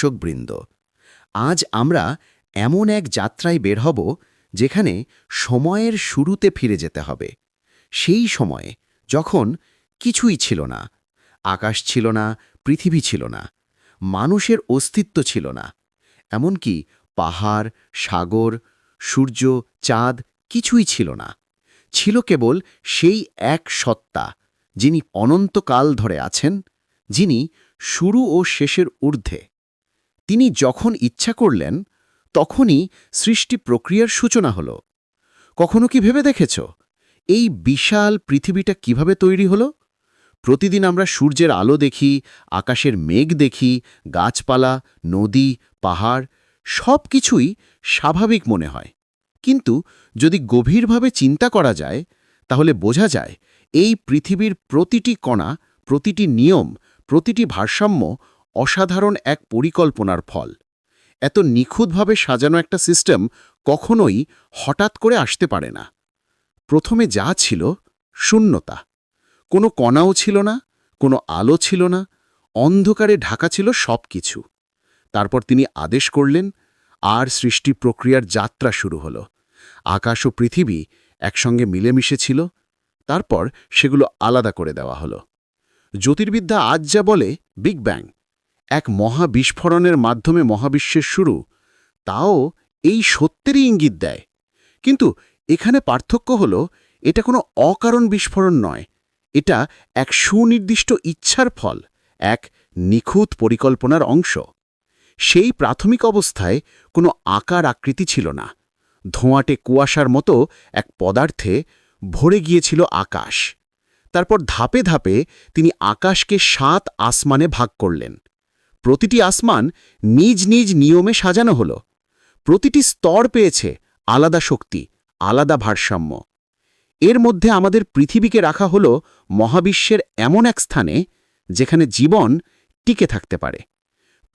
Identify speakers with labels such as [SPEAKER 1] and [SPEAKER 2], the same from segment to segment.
[SPEAKER 1] দর্শকবৃন্দ। আজ আমরা এমন এক যাত্রায় বের হব যেখানে সময়ের শুরুতে ফিরে যেতে হবে। সেই সময়ে যখন কিছুই ছিল না, আকাশ ছিল না, পৃথিবী ছিল না, মানুষের অস্তিত্ব ছিল না, এমনকি পাহাড়, সাগর, সূর্য, চাঁদ কিছুই ছিল না। ছিল কেবল সেই এক সত্তা যিনি অনন্তকাল ধরে আছেন, যিনি শুরু ও শেষের ঊর্ধ্বে। তিনি যখন ইচ্ছা করলেন, তখনই সৃষ্টি প্রক্রিয়ার সূচনা হল। কখনো কি ভেবে দেখেছ? এই বিশাল পৃথিবীটা কীভাবে তৈরি হলো? প্রতিদিন আমরা সূর্যের আলো দেখি, আকাশের মেঘ দেখি, গাছপালা, নদী, পাহাড় সব কিছুই স্বাভাবিক মনে হয়। কিন্তু যদি গভীরভাবে চিন্তা করা যায়, তাহলে বোঝা যায়, এই পৃথিবীর প্রতিটি কণা, প্রতিটি নিয়ম, প্রতিটি ভারসাম্য অসাধারণ এক পরিকল্পনার ফল। এত নিখুঁতভাবে সাজানো একটা সিস্টেম কখনোই হঠাৎ করে আসতে পারে না। প্রথমে যা ছিল শূন্যতা। কোনো কণাও ছিল না, কোনো আলো ছিল না, অন্ধকারে ঢাকা ছিল সব কিছু তারপর তিনি আদেশ করলেন, আর সৃষ্টি প্রক্রিয়ার যাত্রা শুরু হল। আকাশ ও পৃথিবী একসঙ্গে মিলেমিশে ছিল, তারপর সেগুলো আলাদা করে দেওয়া হলো। জ্যোতির্বিদ্যা আজ যা বলে, বিগ ব্যাং। এক মহা বিস্ফোরণের মাধ্যমে মহাবিশ্বের শুরু, তাও এই সত্যেরই ইঙ্গিত দেয়। কিন্তু এখানে পার্থক্য হল, এটা কোনো অকারণ বিস্ফোরণ নয়, এটা এক সুনির্দিষ্ট ইচ্ছার ফল, এক নিখুঁত পরিকল্পনার অংশ। সেই প্রাথমিক অবস্থায় কোনো আকার আকৃতি ছিল না, ধোঁয়াটে কুয়াশার মতো এক পদার্থে ভরে গিয়েছিল আকাশ। তারপর ধাপে ধাপে তিনি আকাশকে সাত আসমানে ভাগ করলেন। প্রতিটি আসমান নিজ নিজ নিয়মে সাজানো হল। প্রতিটি স্তর পেয়েছে আলাদা শক্তি, আলাদা ভারসাম্য। এর মধ্যে আমাদের পৃথিবীকে রাখা হল মহাবিশ্বের এমন এক স্থানে যেখানে জীবন টিকে থাকতে পারে।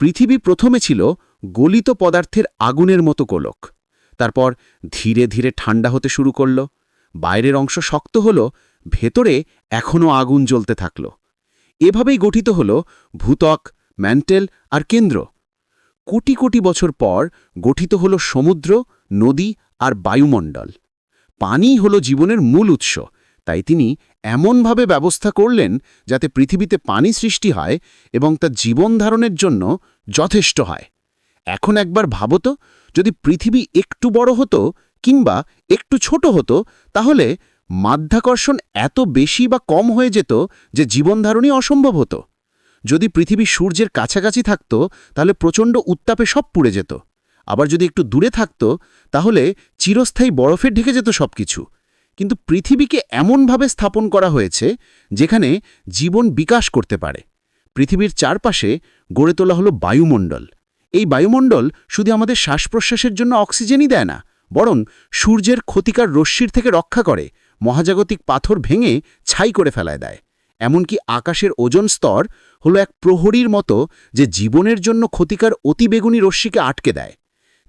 [SPEAKER 1] পৃথিবী প্রথমে ছিল গলিত পদার্থের আগুনের মতো গোলক। তারপর ধীরে ধীরে ঠান্ডা হতে শুরু করল। বাইরের অংশ শক্ত হল, ভেতরে এখনও আগুন জ্বলতে থাকল। এভাবেই গঠিত হল ভূতক ম্যান্টেল আর কেন্দ্র। কোটি কোটি বছর পর গঠিত হল সমুদ্র, নদী আর বায়ুমণ্ডল। পানি হল জীবনের মূল উৎস। তাই তিনি এমনভাবে ব্যবস্থা করলেন যাতে পৃথিবীতে পানি সৃষ্টি হয় এবং তা জীবন ধারণের জন্য যথেষ্ট হয়। এখন একবার ভাবতো যদি পৃথিবী একটু বড় হতো কিংবা একটু ছোট হতো, তাহলে মাধ্যাকর্ষণ এত বেশি বা কম হয়ে যেত যে জীবনধারণই অসম্ভব হতো। যদি পৃথিবী সূর্যের কাছাকাছি থাকত, তাহলে প্রচণ্ড উত্তাপে সব পুড়ে যেত। আবার যদি একটু দূরে থাকত, তাহলে চিরস্থায়ী বরফে ঢেকে যেত সব কিছু কিন্তু পৃথিবীকে এমনভাবে স্থাপন করা হয়েছে, যেখানে জীবন বিকাশ করতে পারে। পৃথিবীর চারপাশে গড়ে তোলা হলো বায়ুমণ্ডল। এই বায়ুমণ্ডল শুধু আমাদের শ্বাস প্রশ্বাসের জন্য অক্সিজেনই দেয় না, বরং সূর্যের ক্ষতিকার রশ্মির থেকে রক্ষা করে, মহাজাগতিক পাথর ভেঙে ছাই করে ফেলায় দেয়। এমনকি আকাশের ওজন স্তর হলো এক প্রহরীর মতো যে জীবনের জন্য ক্ষতিকার অতিবেগুনি রশ্মিকে আটকে দেয়।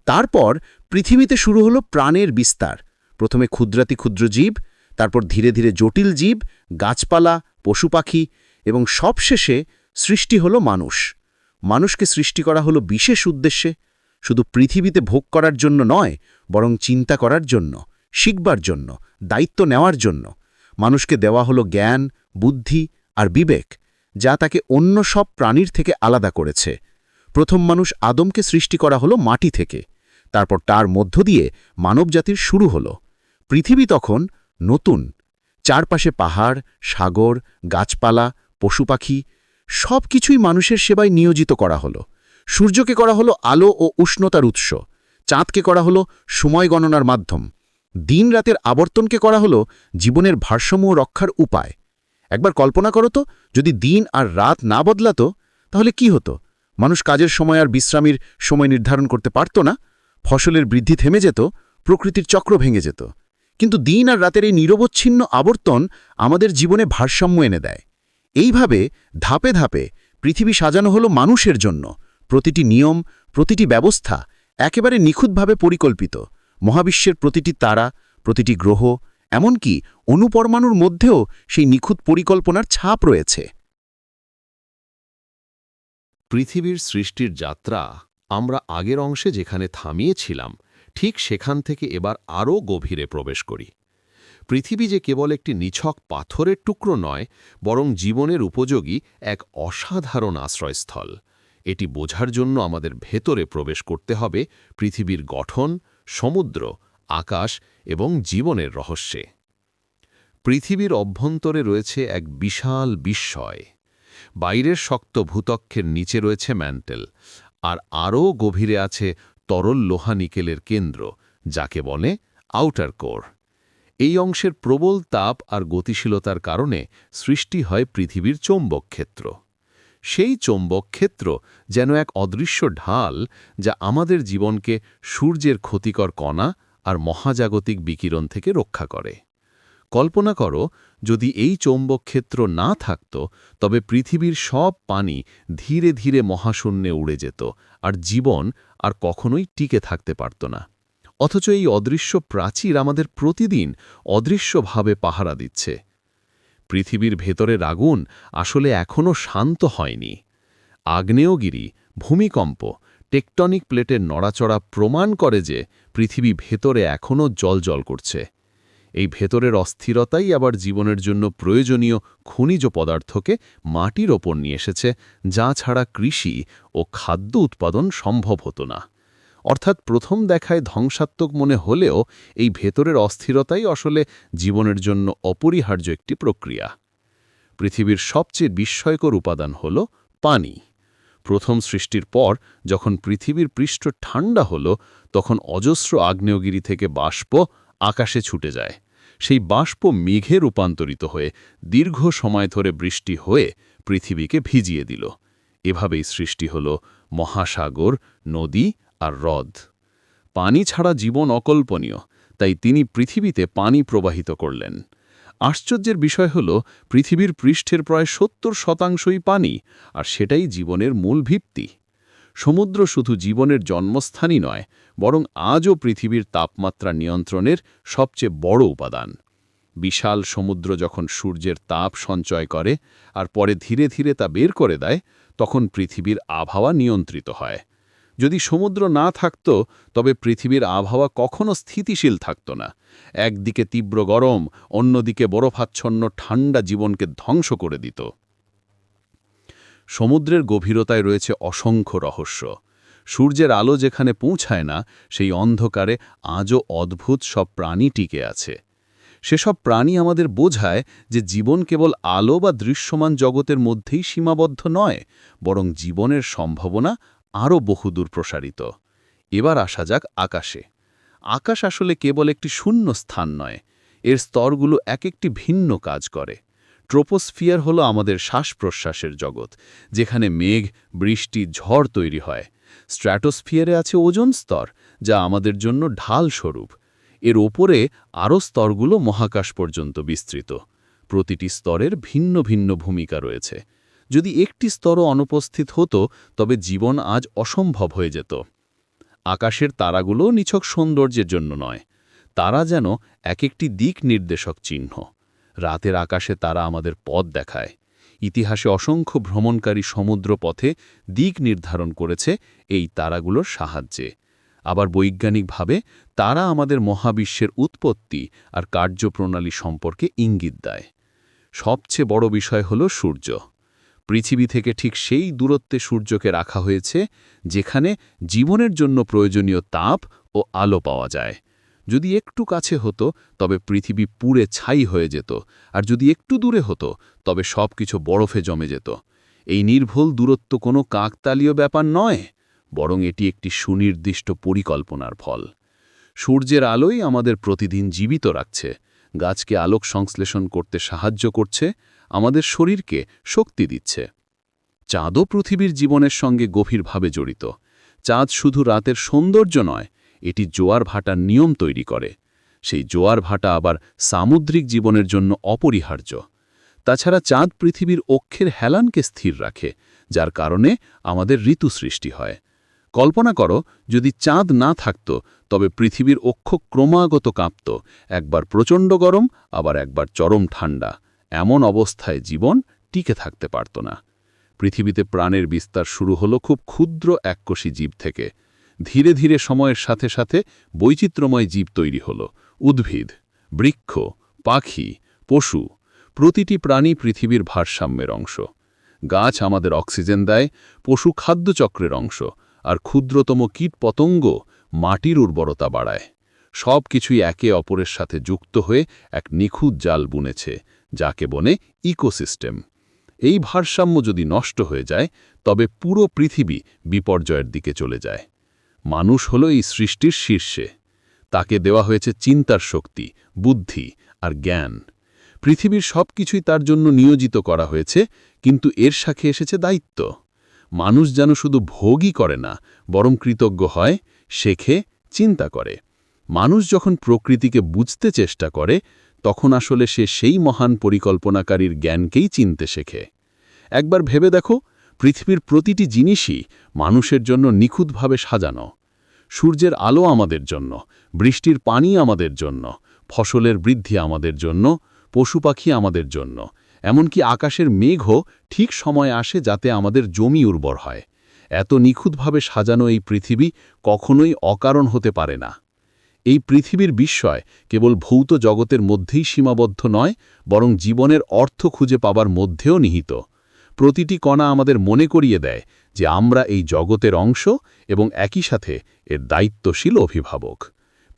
[SPEAKER 1] তারপর পৃথিবীতে শুরু হলো প্রাণের বিস্তার। প্রথমে ক্ষুদ্রাতি ক্ষুদ্র জীব, তারপর ধীরে ধীরে জটিল জীব, গাছপালা, পশু পাখি এবং সবশেষে সৃষ্টি হলো মানুষ। মানুষকে সৃষ্টি করা হলো বিশেষ উদ্দেশ্যে। শুধু পৃথিবীতে ভোগ করার জন্য নয়, বরং চিন্তা করার জন্য, শিখবার জন্য, দায়িত্ব নেওয়ার জন্য। মানুষকে দেওয়া হলো জ্ঞান, বুদ্ধি আর বিবেক। যা তাকে অন্য সব প্রাণীর থেকে আলাদা করেছে। প্রথম মানুষ আদমকে সৃষ্টি করা হলো মাটি থেকে। তারপর তার মধ্য দিয়ে মানবজাতির শুরু হলো। পৃথিবী তখন নতুন। চারপাশে পাহাড়, সাগর, গাছপালা, পশু পাখি সব কিছুই মানুষের সেবায় নিয়োজিত করা হলো। সূর্যকে করা হলো আলো ও উষ্ণতার উৎস। চাঁদকে করা হলো সময় গণনার মাধ্যম। দিন রাতের আবর্তনকে করা হলো জীবনের ভারসাম্য রক্ষার উপায়। একবার কল্পনা করো তো, যদি দিন আর রাত না বদলাতো, তাহলে কি হতো? মানুষ কাজের সময় আর বিশ্রামের সময় নির্ধারণ করতে পারত না, ফসলের বৃদ্ধি থেমে যেত, প্রকৃতির চক্র ভেঙে যেত। কিন্তু দিন আর রাতের এই নিরবচ্ছিন্ন আবর্তন আমাদের জীবনে ভারসাম্য এনে দেয়। এইভাবে ধাপে ধাপে পৃথিবী সাজানো হলো মানুষের জন্য। প্রতিটি নিয়ম, প্রতিটি ব্যবস্থা একেবারে নিখুঁতভাবে পরিকল্পিত। মহাবিশ্বের প্রতিটি তারা, প্রতিটি গ্রহ এমনকি অনুপরমাণুর মধ্যেও সেই নিখুঁত পরিকল্পনার ছাপ রয়েছে।
[SPEAKER 2] পৃথিবীর সৃষ্টির যাত্রা আমরা আগের অংশে যেখানে থামিয়েছিলাম, ঠিক সেখান থেকে এবার আরও গভীরে প্রবেশ করি। পৃথিবী যে কেবল একটি নিছক পাথরের টুকরো নয়, বরং জীবনের উপযোগী এক অসাধারণ আশ্রয়স্থল। এটি বোঝার জন্য আমাদের ভেতরে প্রবেশ করতে হবে পৃথিবীর গঠন, সমুদ্র আকাশ এবং জীবনের রহস্যে। পৃথিবীর অভ্যন্তরে রয়েছে এক বিশাল বিস্ময়। বাইরের শক্ত ভূতক্ষের নিচে রয়েছে ম্যান্টেল, আর আরও গভীরে আছে তরল লোহা নিকেলের কেন্দ্র, যাকে বলে আউটার কোর। এই অংশের প্রবল তাপ আর গতিশীলতার কারণে সৃষ্টি হয় পৃথিবীর চৌম্বক ক্ষেত্র। সেই চৌম্বক ক্ষেত্র যেন এক অদৃশ্য ঢাল যা আমাদের জীবনকে সূর্যের ক্ষতিকর কণা আর মহাজাগতিক বিকিরণ থেকে রক্ষা করে। কল্পনা করো, যদি এই চৌম্বক ক্ষেত্র না থাকত, তবে পৃথিবীর সব পানি ধীরে ধীরে মহাশূন্যে উড়ে যেত, আর জীবন আর কখনোই টিকে থাকতে পারত না। অথচ এই অদৃশ্য প্রাচীর আমাদের প্রতিদিন অদৃশ্যভাবে পাহারা দিচ্ছে। পৃথিবীর ভেতরের আগুন আসলে এখনও শান্ত হয়নি। আগ্নেয়গিরি, ভূমিকম্প টেকটনিক প্লেটের নড়াচড়া প্রমাণ করে যে পৃথিবী ভেতরে এখনও জল করছে। এই ভেতরের অস্থিরতাই আবার জীবনের জন্য প্রয়োজনীয় খনিজ পদার্থকে মাটির ওপর নিয়ে এসেছে, যা ছাড়া কৃষি ও খাদ্য উৎপাদন সম্ভব হতো না। অর্থাৎ প্রথম দেখায় ধ্বংসাত্মক মনে হলেও এই ভেতরের অস্থিরতাই আসলে জীবনের জন্য অপরিহার্য একটি প্রক্রিয়া। পৃথিবীর সবচেয়ে বিস্ময়কর উপাদান হল পানি। প্রথম সৃষ্টির পর যখন পৃথিবীর পৃষ্ঠ ঠান্ডা হল, তখন অজস্র আগ্নেয়গিরি থেকে বাষ্প আকাশে ছুটে যায়। সেই বাষ্প মেঘে রূপান্তরিত হয়ে দীর্ঘ সময় ধরে বৃষ্টি হয়ে পৃথিবীকে ভিজিয়ে দিল। এভাবেই সৃষ্টি হল মহাসাগর, নদী আর হ্রদ। পানি ছাড়া জীবন অকল্পনীয়, তাই তিনি পৃথিবীতে পানি প্রবাহিত করলেন। আশ্চর্যের বিষয় হল, পৃথিবীর পৃষ্ঠের প্রায় সত্তর শতাংশই পানি, আর সেটাই জীবনের মূল ভিত্তি। সমুদ্র শুধু জীবনের জন্মস্থানই নয়, বরং আজও পৃথিবীর তাপমাত্রা নিয়ন্ত্রণের সবচেয়ে বড় উপাদান। বিশাল সমুদ্র যখন সূর্যের তাপ সঞ্চয় করে, আর পরে ধীরে ধীরে তা বের করে দেয়, তখন পৃথিবীর আবহাওয়া নিয়ন্ত্রিত হয়। যদি সমুদ্র না থাকত, তবে পৃথিবীর আবহাওয়া কখনো স্থিতিশীল থাকত না। একদিকে তীব্র গরম, অন্যদিকে বরফাচ্ছন্ন ঠান্ডা জীবনকে ধ্বংস করে দিত। সমুদ্রের গভীরতায় রয়েছে অসংখ্য রহস্য। সূর্যের আলো যেখানে পৌঁছায় না, সেই অন্ধকারে আজও অদ্ভুত সব প্রাণী টিকে আছে। সেসব প্রাণী আমাদের বোঝায় যে জীবন কেবল আলো বা দৃশ্যমান জগতের মধ্যেই সীমাবদ্ধ নয়, বরং জীবনের সম্ভাবনা আরও বহুদূর প্রসারিত। এবার আসা যাক আকাশে। আকাশ আসলে কেবল একটি শূন্য স্থান নয়, এর স্তরগুলো এক একটি ভিন্ন কাজ করে। ট্রোপোস্ফিয়ার হলো আমাদের শ্বাস প্রশ্বাসের জগৎ, যেখানে মেঘ, বৃষ্টি, ঝড় তৈরি হয়। স্ট্র্যাটোস্ফিয়ারে আছে ওজন স্তর, যা আমাদের জন্য ঢাল স্বরূপ এর ওপরে আরও স্তরগুলো মহাকাশ পর্যন্ত বিস্তৃত। প্রতিটি স্তরের ভিন্ন ভিন্ন ভূমিকা রয়েছে। যদি একটি স্তরও অনুপস্থিত হতো, তবে জীবন আজ অসম্ভব হয়ে যেত। আকাশের তারাগুলো নিছক সৌন্দর্যের জন্য নয়। তারা যেন এক একটি দিক নির্দেশক চিহ্ন। রাতের আকাশে তারা আমাদের পথ দেখায়। ইতিহাসে অসংখ্য ভ্রমণকারী সমুদ্র পথে দিক নির্ধারণ করেছে এই তারাগুলোর সাহায্যে। আবার বৈজ্ঞানিকভাবে তারা আমাদের মহাবিশ্বের উৎপত্তি আর কার্যপ্রণালী সম্পর্কে ইঙ্গিত দেয়। সবচেয়ে বড় বিষয় হল সূর্য। পৃথিবী থেকে ঠিক সেই দূরত্বে সূর্যকে রাখা হয়েছে, যেখানে জীবনের জন্য প্রয়োজনীয় তাপ ও আলো পাওয়া যায়। যদি একটু কাছে হতো, তবে পৃথিবী পুড়ে ছাই হয়ে যেত, আর যদি একটু দূরে হতো, তবে সব কিছু বরফে জমে যেত। এই নির্ভুল দূরত্ব কোনো কাকতালীয় ব্যাপার নয়, বরং এটি একটি সুনির্দিষ্ট পরিকল্পনার ফল। সূর্যের আলোই আমাদের প্রতিদিন জীবিত রাখছে গাছকে আলোক সংশ্লেষণ করতে সাহায্য করছে, আমাদের শরীরকে শক্তি দিচ্ছে। চাঁদও পৃথিবীর জীবনের সঙ্গে গভীরভাবে জড়িত। চাঁদ শুধু রাতের সৌন্দর্য নয়, এটি জোয়ার ভাটার নিয়ম তৈরি করে। সেই জোয়ার ভাটা আবার সামুদ্রিক জীবনের জন্য অপরিহার্য। তাছাড়া চাঁদ পৃথিবীর অক্ষের হেলানকে স্থির রাখে, যার কারণে আমাদের ঋতু সৃষ্টি হয়। কল্পনা করো, যদি চাঁদ না থাকত, তবে পৃথিবীর অক্ষ ক্রমাগত কাঁপত, একবার প্রচণ্ড গরম, আবার একবার চরম ঠান্ডা। এমন অবস্থায় জীবন টিকে থাকতে পারত না।
[SPEAKER 3] পৃথিবীতে প্রাণের বিস্তার শুরু হলো খুব ক্ষুদ্র এককোষী জীব থেকে। ধীরে ধীরে সময়ের সাথে সাথে বৈচিত্র্যময় জীব তৈরি হল। উদ্ভিদ, বৃক্ষ, পাখি, পশু, প্রতিটি প্রাণী পৃথিবীর ভারসাম্যের অংশ। গাছ আমাদের অক্সিজেন দেয়, পশু খাদ্যচক্রের অংশ। আর ক্ষুদ্রতম কীট পতঙ্গ মাটির উর্বরতা বাড়ায়। সব কিছুই একে অপরের সাথে যুক্ত হয়ে এক নিখুঁত জাল বুনেছে যাকে বনে ইকোসিস্টেম। এই ভারসাম্য যদি নষ্ট হয়ে যায়, তবে পুরো পৃথিবী বিপর্যয়ের দিকে চলে যায়। মানুষ হল এই সৃষ্টির শীর্ষে। তাকে দেওয়া হয়েছে চিন্তার শক্তি, বুদ্ধি আর জ্ঞান। পৃথিবীর সব কিছুই তার জন্য নিয়োজিত করা হয়েছে, কিন্তু এর সাথে এসেছে দায়িত্ব। মানুষ যেন শুধু ভোগই করে না, বরং কৃতজ্ঞ হয়, শেখে, চিন্তা করে। মানুষ যখন প্রকৃতিকে বুঝতে চেষ্টা করে, তখন আসলে সে সেই মহান পরিকল্পনাকারীর জ্ঞানকেই চিনতে শেখে। একবার ভেবে দেখো, পৃথিবীর প্রতিটি জিনিসই মানুষের জন্য নিখুঁতভাবে সাজানো। সূর্যের আলো আমাদের জন্য, বৃষ্টির পানি আমাদের জন্য, ফসলের বৃদ্ধি আমাদের জন্য, পশু পাখি আমাদের জন্য এমনকি আকাশের মেঘও ঠিক সময় আসে যাতে আমাদের জমি উর্বর হয়। এত নিখুঁতভাবে সাজানো এই পৃথিবী কখনোই অকারণ হতে পারে না। এই পৃথিবীর বিস্ময় কেবল ভৌত জগতের মধ্যেই সীমাবদ্ধ নয়, বরং জীবনের অর্থ খুঁজে পাবার মধ্যেও নিহিত। প্রতিটি কণা আমাদের মনে করিয়ে দেয় যে আমরা এই জগতের অংশ এবং একই সাথে এর দায়িত্বশীল অভিভাবক।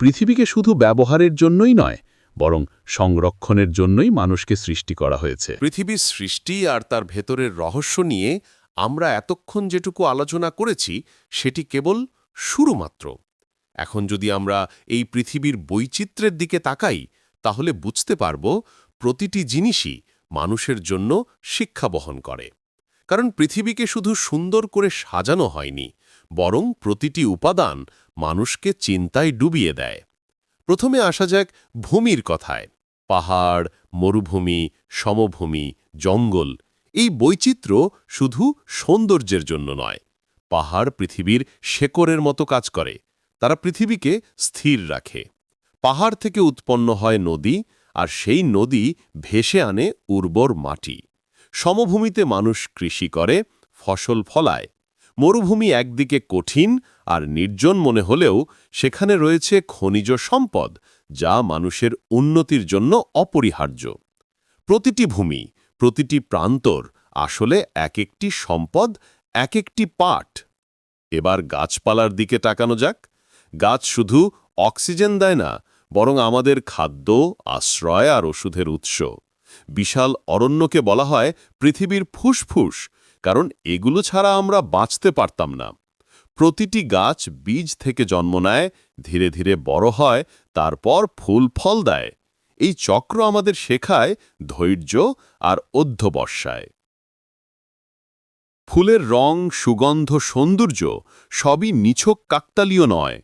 [SPEAKER 3] পৃথিবীকে শুধু ব্যবহারের জন্যই নয় বরং সংরক্ষণের জন্যই মানুষকে সৃষ্টি করা হয়েছে।
[SPEAKER 2] পৃথিবীর সৃষ্টি আর তার ভেতরের রহস্য নিয়ে আমরা এতক্ষণ যেটুকু আলোচনা করেছি, সেটি কেবল শুরু মাত্র এখন যদি আমরা এই পৃথিবীর বৈচিত্র্যের দিকে তাকাই, তাহলে বুঝতে পারব প্রতিটি জিনিসই মানুষের জন্য শিক্ষা বহন করে। কারণ পৃথিবীকে শুধু সুন্দর করে সাজানো হয়নি, বরং প্রতিটি উপাদান মানুষকে চিন্তায় ডুবিয়ে দেয়। প্রথমে আসা যাক ভূমির কথায়। পাহাড়, মরুভূমি, সমভূমি, জঙ্গল, এই বৈচিত্র্য শুধু সৌন্দর্যের জন্য নয়। পাহাড় পৃথিবীর শেকরের মতো কাজ করে, তারা পৃথিবীকে স্থির রাখে। পাহাড় থেকে উৎপন্ন হয় নদী, আর সেই নদী ভেসে আনে উর্বর মাটি। সমভূমিতে মানুষ কৃষি করে, ফসল ফলায় মরুভূমি একদিকে কঠিন আর নির্জন মনে হলেও সেখানে রয়েছে খনিজ সম্পদ, যা মানুষের উন্নতির জন্য অপরিহার্য। প্রতিটি ভূমি, প্রতিটি প্রান্তর আসলে এক একটি সম্পদ, এক একটি পাঠ। এবার গাছপালার দিকে তাকানো যাক। গাছ শুধু অক্সিজেন দেয় না, বরং আমাদের খাদ্য, আশ্রয় আর ওষুধের উৎস। বিশাল অরণ্যকে বলা হয় পৃথিবীর ফুসফুস কারণ এগুলো ছাড়া আমরা বাঁচতে পারতাম না। প্রতিটি গাছ বীজ থেকে জন্ম নেয়, ধীরে ধীরে বড় হয়, তারপর ফুল ফল দেয়। এই চক্র আমাদের শেখায় ধৈর্য আর অধ্যবসায়। ফুলের রং, সুগন্ধ, সৌন্দর্য সবই নিছক কাকতালীয় নয়।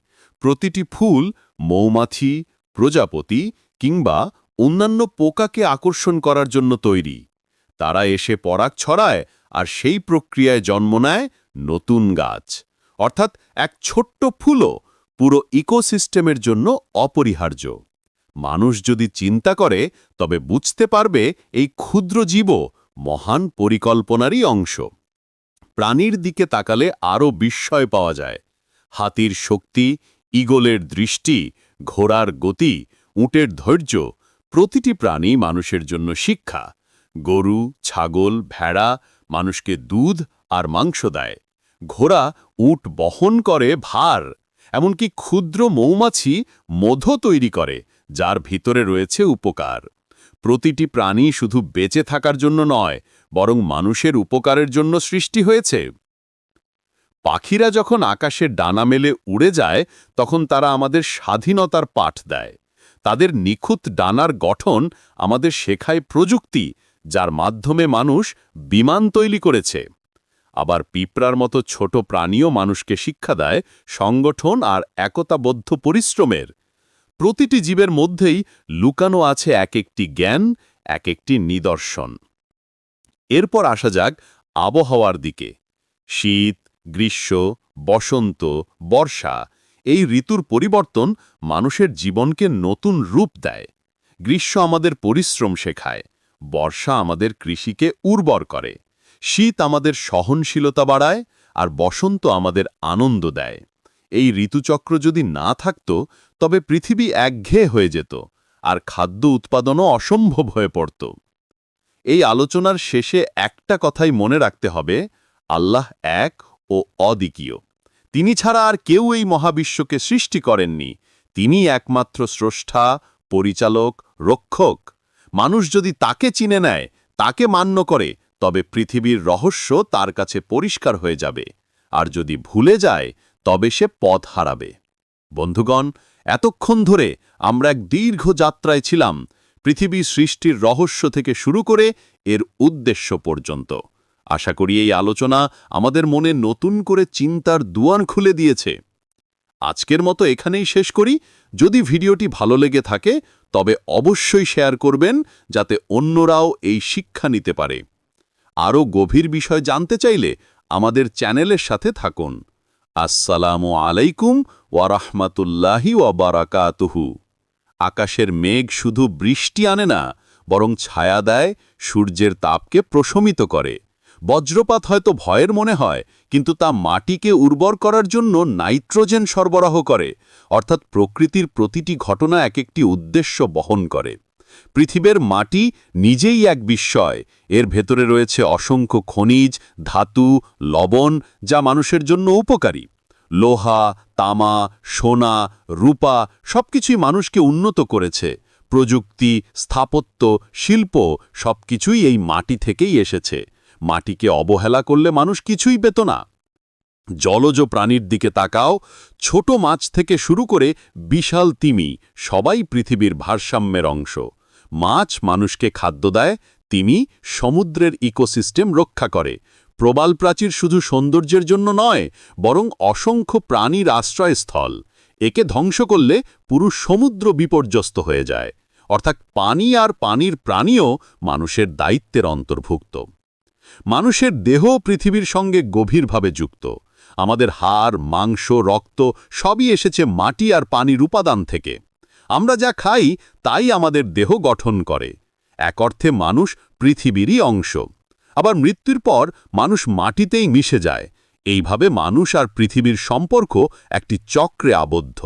[SPEAKER 2] প্রতিটি ফুল মৌমাছি, প্রজাপতি কিংবা অন্যান্য পোকাকে আকর্ষণ করার জন্য তৈরি। তারা এসে পরাগ ছড়ায় আর সেই প্রক্রিয়ায় জন্ম নেয় নতুন গাছ। অর্থাৎ এক ছোট্ট ফুলও পুরো ইকোসিস্টেমের জন্য অপরিহার্য। মানুষ যদি চিন্তা করে, তবে বুঝতে পারবে এই ক্ষুদ্র জীবও মহান পরিকল্পনারই অংশ। প্রাণীর দিকে তাকালে আরও বিস্ময় পাওয়া যায়। হাতির শক্তি, ইগলের দৃষ্টি, ঘোড়ার গতি, উটের ধৈর্য প্রতিটি প্রাণী মানুষের জন্য শিক্ষা। গরু, ছাগল, ভেড়া, মানুষকে দুধ আর মাংস দেয়। ঘোড়া উট বহন করে ভার, এমনকি ক্ষুদ্র মৌমাছি মধু তৈরি করে, যার ভিতরে রয়েছে উপকার। প্রতিটি প্রাণী শুধু বেঁচে থাকার জন্য নয়, বরং মানুষের উপকারের জন্য সৃষ্টি হয়েছে। পাখিরা যখন আকাশের ডানা মেলে উড়ে যায়, তখন তারা আমাদের স্বাধীনতার পাঠ দেয়। তাদের নিখুঁত ডানার গঠন আমাদের শেখায় প্রযুক্তি যার মাধ্যমে মানুষ বিমান তৈরি করেছে। আবার পিঁপড়ার মতো ছোট প্রাণীও মানুষকে শিক্ষা দেয় সংগঠন আর একতাবদ্ধ পরিশ্রমের। প্রতিটি জীবের মধ্যেই লুকানো আছে এক একটি জ্ঞান, এক একটি নিদর্শন। এরপর আসা যাক আবহাওয়ার দিকে। শীত, গ্রীষ্ম, বসন্ত, বর্ষা, এই ঋতুর পরিবর্তন মানুষের জীবনকে নতুন রূপ দেয়। গ্রীষ্ম আমাদের পরিশ্রম শেখায়। বর্ষা আমাদের কৃষিকে উর্বর করে। শীত আমাদের সহনশীলতা বাড়ায় আর বসন্ত আমাদের আনন্দ দেয়। এই ঋতুচক্র যদি না থাকত, তবে পৃথিবী একঘেয়ে হয়ে যেত আর খাদ্য উৎপাদনও অসম্ভব হয়ে পড়ত। এই আলোচনার শেষে একটা কথাই মনে রাখতে হবে, আল্লাহ এক ও অদ্বিতীয়। তিনি ছাড়া আর কেউ এই মহাবিশ্বকে সৃষ্টি করেননি। তিনি একমাত্র স্রষ্টা, পরিচালক, রক্ষক। মানুষ যদি তাকে চিনে নেয়, তাকে মান্য করে, তবে পৃথিবীর রহস্য তার কাছে পরিষ্কার হয়ে যাবে। আর যদি ভুলে যায়, তবে সে পথ হারাবে। বন্ধুগণ, এতক্ষণ ধরে আমরা এক দীর্ঘ যাত্রায় ছিলাম, পৃথিবী সৃষ্টির রহস্য থেকে শুরু করে এর উদ্দেশ্য পর্যন্ত। আশা করি এই আলোচনা আমাদের মনে নতুন করে চিন্তার দুয়ার খুলে দিয়েছে। আজকের মতো এখানেই শেষ করি। যদি ভিডিওটি ভালো লেগে থাকে, তবে অবশ্যই শেয়ার করবেন, যাতে অন্যরাও এই শিক্ষা নিতে পারে। আরও গভীর বিষয় জানতে চাইলে আমাদের চ্যানেলের সাথে থাকুন। আসসালামু আলাইকুম ওয়ারাহমাতুল্লাহি ওয়াবারাকাতুহু আকাশের মেঘ শুধু বৃষ্টি আনে না, বরং ছায়া দেয়, সূর্যের তাপকে প্রশমিত করে। বজ্রপাত হয়তো ভয়ের মনে হয়, কিন্তু তা মাটিকে উর্বর করার জন্য নাইট্রোজেন সরবরাহ করে, অর্থাৎ প্রকৃতির প্রতিটি ঘটনা এক একটি উদ্দেশ্য বহন করে। পৃথিবীর মাটি নিজেই এক বিস্ময়, এর ভেতরে রয়েছে অসংখ্য খনিজ, ধাতু, লবণ, যা মানুষের জন্য উপকারী। লোহা, তামা, সোনা, রূপা সবকিছুই মানুষকে উন্নত করেছে, প্রযুক্তি, স্থাপত্য, শিল্প সবকিছুই এই মাটি থেকেই এসেছে। মাটিকে অবহেলা করলে মানুষ কিছুই পেত না। জলজ প্রাণীর দিকে তাকাও, ছোট মাছ থেকে শুরু করে বিশাল তিমি, সবাই পৃথিবীর ভারসাম্যের অংশ। মাছ মানুষকে খাদ্য দেয়, তিমি সমুদ্রের ইকোসিস্টেম রক্ষা করে। প্রবাল প্রাচীর শুধু সৌন্দর্যের জন্য নয়, বরং অসংখ্য প্রাণীর আশ্রয়স্থল। একে ধ্বংস করলে পুরো সমুদ্র বিপর্যস্ত হয়ে যায়। অর্থাৎ পানি আর পানির প্রাণীও মানুষের দায়িত্বের অন্তর্ভুক্ত। মানুষের দেহ পৃথিবীর সঙ্গে গভীরভাবে যুক্ত। আমাদের হাড়, মাংস, রক্ত সবই এসেছে মাটি আর পানির উপাদান থেকে। আমরা যা খাই, তাই আমাদের দেহ গঠন করে। এক অর্থে মানুষ পৃথিবীরই অংশ। আবার মৃত্যুর পর মানুষ মাটিতেই মিশে যায়। এইভাবে মানুষ আর পৃথিবীর সম্পর্ক একটি চক্রে আবদ্ধ।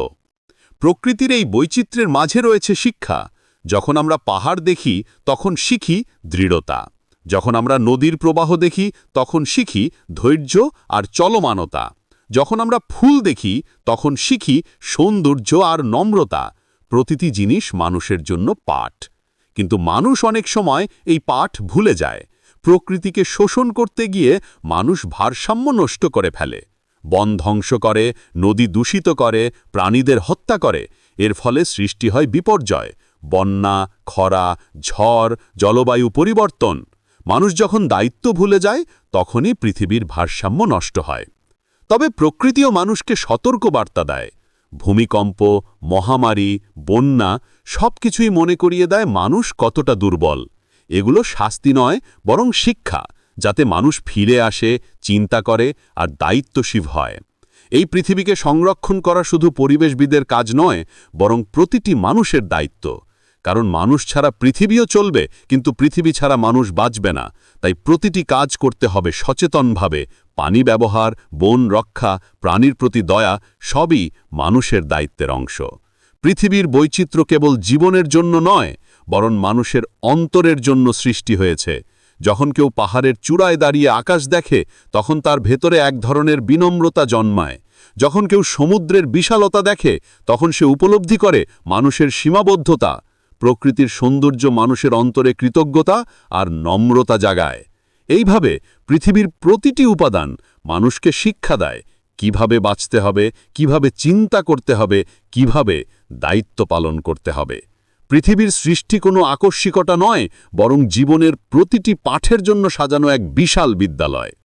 [SPEAKER 2] প্রকৃতির এই বৈচিত্র্যের মাঝে রয়েছে শিক্ষা। যখন আমরা পাহাড় দেখি, তখন শিখি দৃঢ়তা। যখন আমরা নদীর প্রবাহ দেখি, তখন শিখি ধৈর্য আর চলমানতা। যখন আমরা ফুল দেখি, তখন শিখি সৌন্দর্য আর নম্রতা। প্রতিটি জিনিস মানুষের জন্য পাঠ। কিন্তু মানুষ অনেক সময় এই পাঠ ভুলে যায়। প্রকৃতিকে শোষণ করতে গিয়ে মানুষ ভারসাম্য নষ্ট করে ফেলে। বন ধ্বংস করে, নদী দূষিত করে, প্রাণীদের হত্যা করে। এর ফলে সৃষ্টি হয় বিপর্যয়। বন্যা, খরা, ঝড়, জলবায়ু পরিবর্তন। মানুষ যখন দায়িত্ব ভুলে যায়, তখনই পৃথিবীর ভারসাম্য নষ্ট হয়। তবে প্রকৃতিও মানুষকে সতর্ক বার্তা দেয়। ভূমিকম্প, মহামারী, বন্যা সবকিছুই মনে করিয়ে দেয় মানুষ কতটা দুর্বল। এগুলো শাস্তি নয়, বরং শিক্ষা, যাতে মানুষ ফিরে আসে, চিন্তা করে আর দায়িত্বশীল হয়। এই পৃথিবীকে সংরক্ষণ করা শুধু পরিবেশবিদের কাজ নয়, বরং প্রতিটি মানুষের দায়িত্ব। কারণ মানুষ ছাড়া পৃথিবীও চলবে, কিন্তু পৃথিবী ছাড়া মানুষ বাঁচবে না। তাই প্রতিটি কাজ করতে হবে সচেতনভাবে। পানি ব্যবহার, বন রক্ষা, প্রাণীর প্রতি দয়া, সবই মানুষের দায়িত্বের অংশ। পৃথিবীর বৈচিত্র্য কেবল জীবনের জন্য নয়, বরং মানুষের অন্তরের জন্য সৃষ্টি হয়েছে। যখন কেউ পাহাড়ের চূড়ায় দাঁড়িয়ে আকাশ দেখে, তখন তার ভেতরে এক ধরনের বিনম্রতা জন্মায়। যখন কেউ সমুদ্রের বিশালতা দেখে, তখন সে উপলব্ধি করে মানুষের সীমাবদ্ধতা। প্রকৃতির সৌন্দর্য মানুষের অন্তরে কৃতজ্ঞতা আর নম্রতা জাগায়। এইভাবে পৃথিবীর প্রতিটি উপাদান মানুষকে শিক্ষা দেয়, কীভাবে বাঁচতে হবে, কীভাবে চিন্তা করতে হবে, কীভাবে দায়িত্ব পালন করতে হবে। পৃথিবীর সৃষ্টি কোনো আকস্মিকতা নয়, বরং জীবনের প্রতিটি পাঠের জন্য সাজানো এক বিশাল বিদ্যালয়।